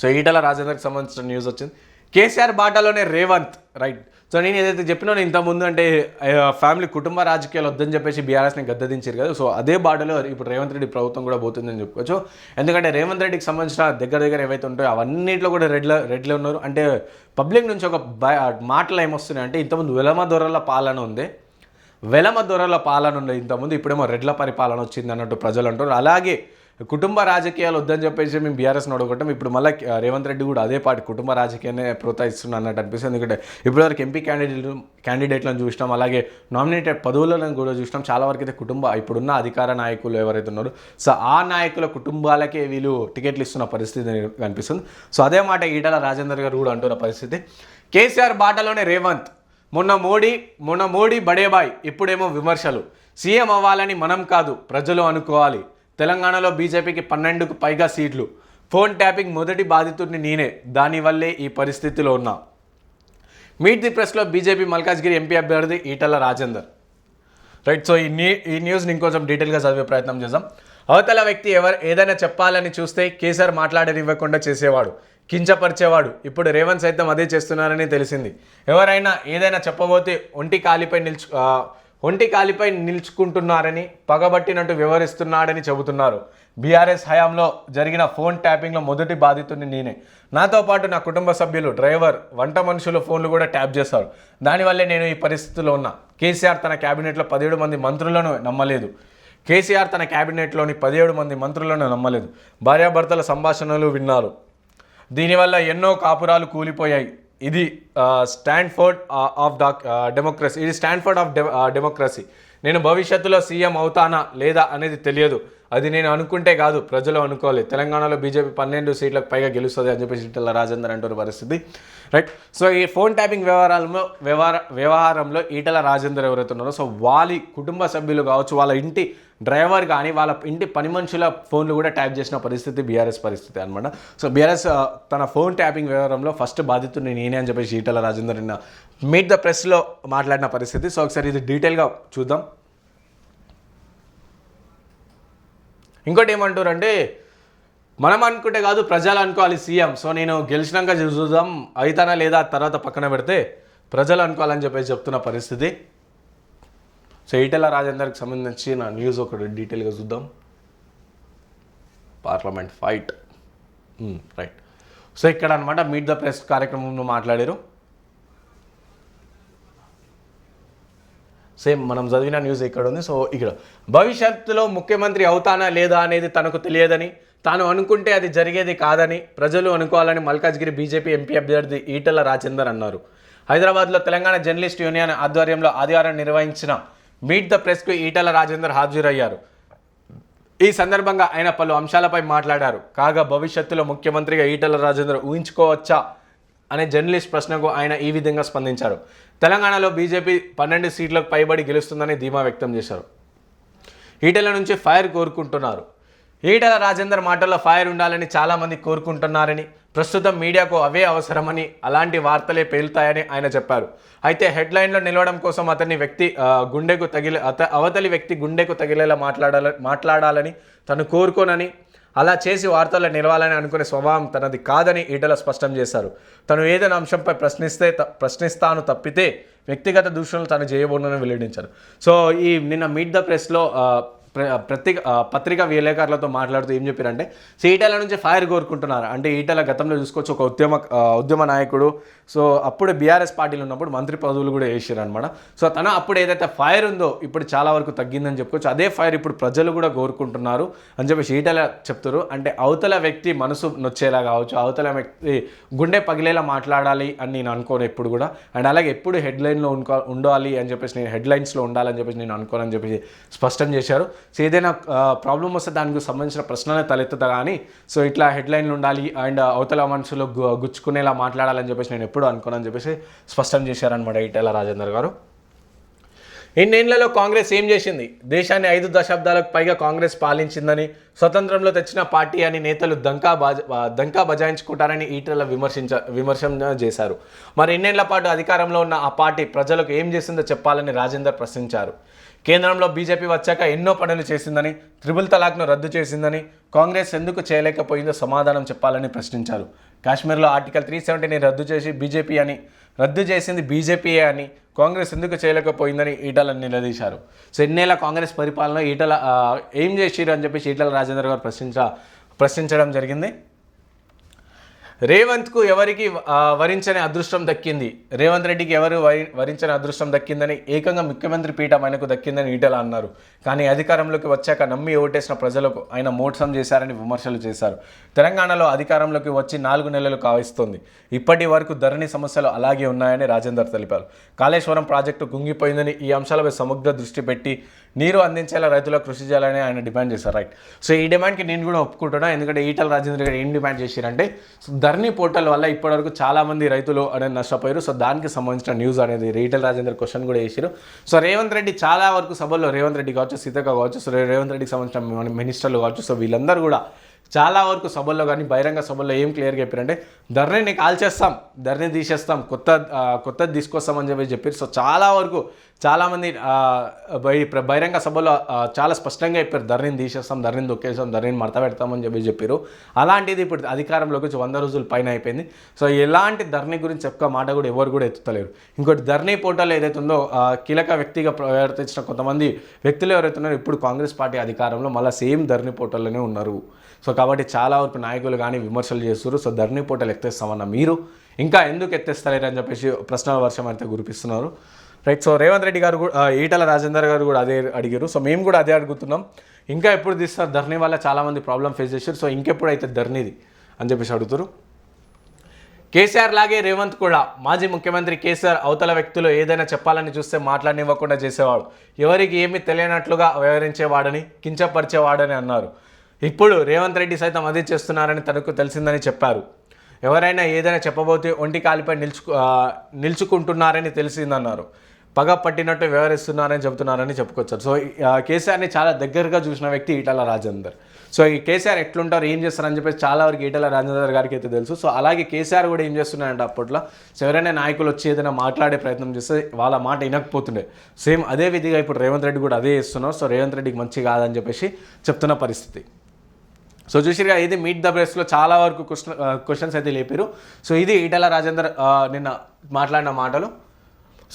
So Etela రాజేందర్కి సంబంధించిన news వచ్చింది. కేసీఆర్ బాటలోనే రేవంత్ రైట్ సో నేను ఏదైతే చెప్పినానో ఇంతకుముందు అంటే ఫ్యామిలీ కుటుంబ రాజకీయాలు వద్దని చెప్పేసి బీఆర్ఎస్ని గద్దదించారు కదా. సో అదే బాటలో ఇప్పుడు రేవంత్ రెడ్డి ప్రభుత్వం కూడా పోతుందని చెప్పుకోవచ్చు. ఎందుకంటే రేవంత్ రెడ్డికి సంబంధించిన దగ్గర దగ్గర ఏవైతే ఉంటాయో అవన్నిట్లో కూడా రెడ్ల రెడ్లో ఉన్నారు. అంటే పబ్లిక్ నుంచి ఒక మాటలు ఏమొస్తున్నాయి అంటే ఇంతకుముందు వెలమ దొరల పాలన ఉంది వెలమ దొరల పాలన ఉంది ఇంతకుముందు ఇప్పుడేమో రెడ్ల పరిపాలన వచ్చింది అన్నట్టు ప్రజలు అంటారు అలాగే కుటుంబ రాజకీయాలు వద్దని చెప్పేసి మేము బీఆర్ఎస్ అడగటం ఇప్పుడు మళ్ళీ రేవంత్ రెడ్డి కూడా అదే పాటు కుటుంబ రాజకీయాన్ని ప్రోత్సహిస్తున్నా అన్నట్టు అనిపిస్తుంది. ఎందుకంటే ఇప్పటివరకు ఎంపీ క్యాండిడేట్లు క్యాండిడేట్లను చూసినాం. అలాగే నామినేటెడ్ పదవులను కూడా చూసినాం. చాలా వరకు అయితే కుటుంబ ఇప్పుడున్న అధికార నాయకులు ఎవరైతే ఉన్నారో సో ఆ నాయకుల కుటుంబాలకే వీళ్ళు టికెట్లు ఇస్తున్న పరిస్థితి కనిపిస్తుంది. సో అదే మాట ఈటల రాజేందర్ గారు కూడా అంటున్న పరిస్థితి. కేసీఆర్ బాటలోనే రేవంత్. మొన్న మోడీ మొన్న మోడీ బడేబాయ్. ఇప్పుడేమో విమర్శలు. సీఎం అవ్వాలని మనం కాదు ప్రజలు అనుకోవాలి. తెలంగాణలో బీజేపీకి పన్నెండుకు పైగా సీట్లు. ఫోన్ ట్యాపింగ్ మొదటి బాధితుడిని నేనే. దానివల్లే ఈ పరిస్థితిలో ఉన్నా. మీట్ ది ప్రెస్లో బీజేపీ మల్కాజ్గిరి ఎంపీ అభ్యర్థి ఈటల రాజేందర్. రైట్ సో ఈ న్యూ ఈ న్యూస్ని ఇంకొంచెం డీటెయిల్గా చదివే ప్రయత్నం చేద్దాం. అవతల వ్యక్తి ఎవరు ఏదైనా చెప్పాలని చూస్తే కేసీఆర్ మాట్లాడనివ్వకుండా చేసేవాడు కించపరిచేవాడు. ఇప్పుడు రేవంత్ సైతం అదే చేస్తున్నారని తెలిసింది. ఎవరైనా ఏదైనా చెప్పబోతే ఒంటి కాలిపై నిల్చు ఒంటి కాలిపై నిల్చుకుంటున్నారని పగబట్టినట్టు వివరిస్తున్నాడని చెబుతున్నారు. బీఆర్ఎస్ హయాంలో జరిగిన ఫోన్ ట్యాపింగ్లో మొదటి బాధితుడిని నేనే. నాతో పాటు నా కుటుంబ సభ్యులు డ్రైవర్ వంట మనుషుల ఫోన్లు కూడా ట్యాప్ చేస్తారు దానివల్లే నేను ఈ పరిస్థితిలో ఉన్నా. కేసీఆర్ తన క్యాబినెట్లో పదిహేడు మంది మంత్రులను నమ్మలేదు. కేసీఆర్ తన క్యాబినెట్లోని పదిహేడు మంది మంత్రులను నమ్మలేదు. భార్యాభర్తల సంభాషణలు విన్నారు. దీనివల్ల ఎన్నో కాపురాలు కూలిపోయాయి. ఇది స్టాండ్ఫోర్డ్ ఆఫ్ డాక్ డెమోక్రసీ ఇది స్టాండ్ఫోర్డ్ ఆఫ్ డెమోక్రసీ నేను భవిష్యత్తులో సీఎం అవుతానా లేదా అనేది తెలియదు. అది నేను అనుకుంటే కాదు ప్రజలు అనుకోవాలి. తెలంగాణలో బీజేపీ పన్నెండు సీట్లకు పైగా గెలుస్తుంది అని చెప్పేసి ఇట్లా రాజేందర్ అంటున్న పరిస్థితి. రైట్ సో ఈ ఫోన్ ట్యాపింగ్ వ్యవహారంలో వ్యవహార వ్యవహారంలో ఈటల రాజేందర్ ఎవరైతే ఉన్నారో సో వాళ్ళ కుటుంబ సభ్యులు కావచ్చు వాళ్ళ ఇంటి డ్రైవర్ కానీ వాళ్ళ ఇంటి పని మనుషుల ఫోన్లు కూడా ట్యాప్ చేసిన పరిస్థితి బీఆర్ఎస్ పరిస్థితి అనమాట సో బీఆర్ఎస్ తన ఫోన్ ట్యాపింగ్ వ్యవహారంలో ఫస్ట్ బాధితుడిని నేనే అని చెప్పేసి ఈటల రాజేందర్ నిన్న మీట్ ద ప్రెస్లో మాట్లాడిన పరిస్థితి. సో ఒకసారి ఇది డీటెయిల్గా చూద్దాం. ఇంకోటి ఏమంటారు అంటే మనం అనుకుంటే కాదు ప్రజలు అనుకోవాలి సీఎం. సో నేను గెలిచినాక చూద్దాం అవుతానా లేదా తర్వాత పక్కన పెడితే ప్రజలు అనుకోవాలని చెప్పేసి చెప్తున్న పరిస్థితి. సో ఈటెల రాజేందర్కి సంబంధించి నా న్యూస్ ఒకటి డీటెయిల్గా చూద్దాం. Parliament fight. రైట్. సో ఇక్కడ అనమాట మీట్ ద ప్రెస్ కార్యక్రమంలో మాట్లాడారు. సేమ్ మనం చదివిన న్యూస్ ఇక్కడ ఉంది. సో ఇక్కడ. భవిష్యత్తులో ముఖ్యమంత్రి అవుతానా లేదా అనేది తనకు తెలియదని తాను అనుకుంటే అది జరిగేది కాదని ప్రజలు అనుకోవాలని మల్కాజ్గిరి బీజేపీ ఎంపీ అభ్యర్థి ఈటల రాజేందర్ అన్నారు. హైదరాబాద్లో తెలంగాణ జర్నలిస్ట్ యూనియన్ ఆధ్వర్యంలో ఆదివారం నిర్వహించిన మీట్ ద ప్రెస్కు ఈటల రాజేందర్ హాజరయ్యారు. ఈ సందర్భంగా ఆయన పలు అంశాలపై మాట్లాడారు. కాగా భవిష్యత్తులో ముఖ్యమంత్రిగా ఈటల రాజేందర్ ఊహించుకోవచ్చా అనే జర్నలిస్ట్ ప్రశ్నకు ఆయన ఈ విధంగా స్పందించారు. తెలంగాణలో బీజేపీ పన్నెండు సీట్లకు పైబడి గెలుస్తుందని ధీమా వ్యక్తం చేశారు. ఈటల నుంచి ఫైర్ కోరుకుంటున్నారు. ఈటల రాజేందర్ మాటల్లో ఫైర్ ఉండాలని చాలామంది కోరుకుంటున్నారని ప్రస్తుతం మీడియాకు అవే అవసరమని అలాంటి వార్తలే పేలుతాయని ఆయన చెప్పారు. అయితే హెడ్లైన్లో నిలవడం కోసం అతని వ్యక్తి గుండెకు తగిలే అత అవతలి వ్యక్తి గుండెకు తగిలేలా మాట్లాడాల మాట్లాడాలని తను కోరుకోనని అలా చేసి వార్తల్లో నిలవాలని అనుకునే స్వభావం తనది కాదని ఈటల స్పష్టం చేశారు. తను ఏదైనా అంశంపై ప్రశ్నిస్తే త- ప్రశ్నిస్తాను తప్పితే వ్యక్తిగత దూషణలు తను చేయబోనని వెల్లడించారు. సో ఈ నిన్న మీట్ ద ప్రెస్లో ప్రతి పత్రికా విలేకరులతో మాట్లాడుతూ ఏం చెప్పారంటే సో ఈటల నుంచి ఫైర్ కోరుకుంటున్నారు. అంటే ఈటల గతంలో చూసుకోవచ్చు ఒక ఉద్యమ ఉద్యమ నాయకుడు. సో అప్పుడు బీఆర్ఎస్ పార్టీలో ఉన్నప్పుడు మంత్రి పదవులు కూడా వేసారు అనమాట సో తన అప్పుడు ఏదైతే ఫైర్ ఉందో ఇప్పుడు చాలా వరకు తగ్గిందని చెప్పుకోవచ్చు. అదే ఫైర్ ఇప్పుడు ప్రజలు కూడా కోరుకుంటున్నారు అని చెప్పేసి ఈటల చెప్తారు అంటే అవతల వ్యక్తి మనసు నొచ్చేలా కావచ్చు అవతల వ్యక్తి గుండె పగిలేలా మాట్లాడాలి అని నేను అనుకోను ఎప్పుడు కూడా. అండ్ అలాగే ఎప్పుడు హెడ్లైన్లో ఉండాలి అని చెప్పేసి నేను హెడ్లైన్స్లో ఉండాలని చెప్పేసి నేను అనుకోనని చెప్పేసి స్పష్టం చేశారు. సో ఏదైనా ప్రాబ్లం వస్తే దానికి సంబంధించిన ప్రశ్నలే తలెత్తుతా కానీ సో ఇట్లా హెడ్లైన్లు ఉండాలి అండ్ అవతల మనుషులు గు- గుచ్చుకునేలా మాట్లాడాలని చెప్పేసి నేను ఎప్పుడు అనుకోనని చెప్పేసి స్పష్టం చేశారనమాట ఈటెల రాజేందర్ గారు. ఇన్నేళ్ళలో కాంగ్రెస్ ఏం చేసింది? దేశాన్ని ఐదు దశాబ్దాలకు పైగా కాంగ్రెస్ పాలించిందని స్వతంత్రంలో తెచ్చిన పార్టీ అని నేతలు దంకా బాజ దంకా బజాయించుకుంటారని ఈటల విమర్శించ విమర్శన చేశారు. మరి ఇన్నేళ్ళ పాటు అధికారంలో ఉన్న ఆ పార్టీ ప్రజలకు ఏం చేసిందో చెప్పాలని రాజేందర్ ప్రశ్నించారు. కేంద్రంలో బీజేపీ వచ్చాక ఎన్నో పనులు చేసిందని త్రిబుల్ తలాక్ను రద్దు చేసిందని కాంగ్రెస్ ఎందుకు చేయలేకపోయిందో సమాధానం చెప్పాలని ప్రశ్నించారు. కాశ్మీర్లో ఆర్టికల్ త్రీ సెవెంటీని రద్దు చేసి బీజేపీ అని రద్దు చేసింది బీజేపీయే అని కాంగ్రెస్ ఎందుకు చేయలేకపోయిందని ఈటలను నిలదీశారు. సో ఎన్నేళ్ళ కాంగ్రెస్ పరిపాలన ఈటల ఏం చేసిరు అని చెప్పేసి ఈటల రాజేందర్ గారు ప్రశ్నించ ప్రశ్నించడం జరిగింది. రేవంత్కు ఎవరికి వరించని అదృష్టం దక్కింది? రేవంత్ రెడ్డికి ఎవరు వరి వరించని అదృష్టం దక్కిందని ఏకంగా ముఖ్యమంత్రి పీఠం ఆయనకు దక్కిందని ఈటల అన్నారు. కానీ అధికారంలోకి వచ్చాక నమ్మి ఓటేసిన ప్రజలకు ఆయన మోసం చేశారని విమర్శలు చేశారు. తెలంగాణలో అధికారంలోకి వచ్చి నాలుగు నెలలు కావిస్తోంది. ఇప్పటి వరకు ధరణి సమస్యలు అలాగే ఉన్నాయని రాజేందర్ తెలిపారు. కాళేశ్వరం ప్రాజెక్టు కుంగిపోయిందని ఈ అంశాలపై సమగ్ర దృష్టి పెట్టి నీరు అందించేలా రైతులకు కృషి చేయాలని ఆయన డిమాండ్ చేశారు రైట్ సో ఈ డిమాండ్కి నేను కూడా ఒప్పుకుంటున్నా ఎందుకంటే ఈటల రాజేంద్ర గారు ఏం డిమాండ్ చేశారంటే సో ధరణి పోర్టల్ వల్ల ఇప్పటివరకు చాలామంది రైతులు అనేది నష్టపోయారు. సో దానికి సంబంధించిన న్యూస్ అనేది ఈటల రాజేంద్ర క్వశ్చన్ కూడా చేశారు. సో రేవంత్ రెడ్డి చాలా వరకు సభల్లో రేవంత్ రెడ్డి కావచ్చు సీతక్క కావచ్చు సో రేవంత్ రెడ్డికి సంబంధించిన మినిస్టర్లు కావచ్చు సో వీళ్ళందరూ కూడా చాలా వరకు సభల్లో కానీ బహిరంగ సభల్లో ఏం క్లియర్గా చెప్పారంటే ధరణిని కాల్చేస్తాం ధర్నీ తీసేస్తాం కొత్త కొత్తది తీసుకొస్తామని చెప్పి చెప్పారు. సో చాలా వరకు చాలామంది బహిరంగ సభలో చాలా స్పష్టంగా చెప్పారు ధర్నీని తీసేస్తాం ధరణిని దొక్కేస్తాం ధర్నీని మడత పెడతామని చెప్పి చెప్పారు. అలాంటిది ఇప్పుడు అధికారంలోకి వచ్చి వంద రోజుల పైన అయిపోయింది. సో ఎలాంటి ధర్నీ గురించి ఒక్క మాట కూడా ఎవరు కూడా ఎత్తుతలేరు. ఇంకోటి ధర్నీ పోర్టల్ ఏదైతే ఉందో కీలక వ్యక్తిగా ప్రవర్తించిన కొంతమంది వ్యక్తులు ఎవరైతే ఉన్నారో ఇప్పుడు కాంగ్రెస్ పార్టీ అధికారంలో మళ్ళీ సేమ్ ధర్నీ పోర్టల్లోనే ఉన్నారు. సో కాబట్టి చాలా వరకు నాయకులు కానీ విమర్శలు చేస్తున్నారు సో ధరణి పోటలు ఎత్తేస్తామన్న మీరు ఇంకా ఎందుకు ఎత్తేస్తలేరు అని చెప్పేసి ప్రశ్నల వర్షం అయితే గురిపిస్తున్నారు రైట్ సో రేవంత్ రెడ్డి గారు కూడా ఈటల రాజేందర్ గారు కూడా అదే అడిగారు సో మేము కూడా అదే అడుగుతున్నాం. ఇంకా ఎప్పుడు తీస్తారు? ధరణి వల్ల చాలామంది ప్రాబ్లం ఫేస్ చేశారు సో ఇంకెప్పుడు అయితే ధరణిది అని చెప్పేసి అడుగుతారు కేసీఆర్ లాగే రేవంత్ కూడా మాజీ ముఖ్యమంత్రి కేసీఆర్ అవతల వ్యక్తులు ఏదైనా చెప్పాలని చూస్తే మాట్లాడనివ్వకుండా చేసేవాడు. ఎవరికి ఏమీ తెలియనట్లుగా వ్యవహరించేవాడని కించపరిచేవాడని అన్నారు. ఇప్పుడు రేవంత్ రెడ్డి సైతం అదే చేస్తున్నారని తనకు తెలిసిందని చెప్పారు. ఎవరైనా ఏదైనా చెప్పబోతే ఒంటి కాలిపై నిల్చుకు నిల్చుకుంటున్నారని తెలిసిందన్నారు. పగ పట్టినట్టు వ్యవహరిస్తున్నారని చెబుతున్నారని చెప్పుకొచ్చారు. సో కేసీఆర్ని చాలా దగ్గరగా చూసిన వ్యక్తి ఈటల రాజేందర్. సో ఈ కేసీఆర్ ఎట్లుంటారు ఏం చేస్తారని చెప్పేసి చాలా వరకు ఈటల రాజేందర్ గారికి అయితే తెలుసు. సో అలాగే కేసీఆర్ కూడా ఏం చేస్తున్నారంటే అప్పట్లో సో ఎవరైనా నాయకులు వచ్చి ఏదైనా మాట్లాడే ప్రయత్నం చేస్తే వాళ్ళ మాట వినకపోతుండే. సేమ్ అదే విధిగా ఇప్పుడు రేవంత్ రెడ్డి కూడా అదే చేస్తున్నారు సో రేవంత్ రెడ్డికి మంచి కాదని చెప్పేసి చెప్తున్న పరిస్థితి. సో చూసిరుగా ఇది మీట్ ద బ్రెస్లో చాలా వరకు క్వశ్చన్ క్వశ్చన్స్ అయితే లేపారు. సో ఇది ఈటల రాజేందర్ నిన్న మాట్లాడిన మాటలు.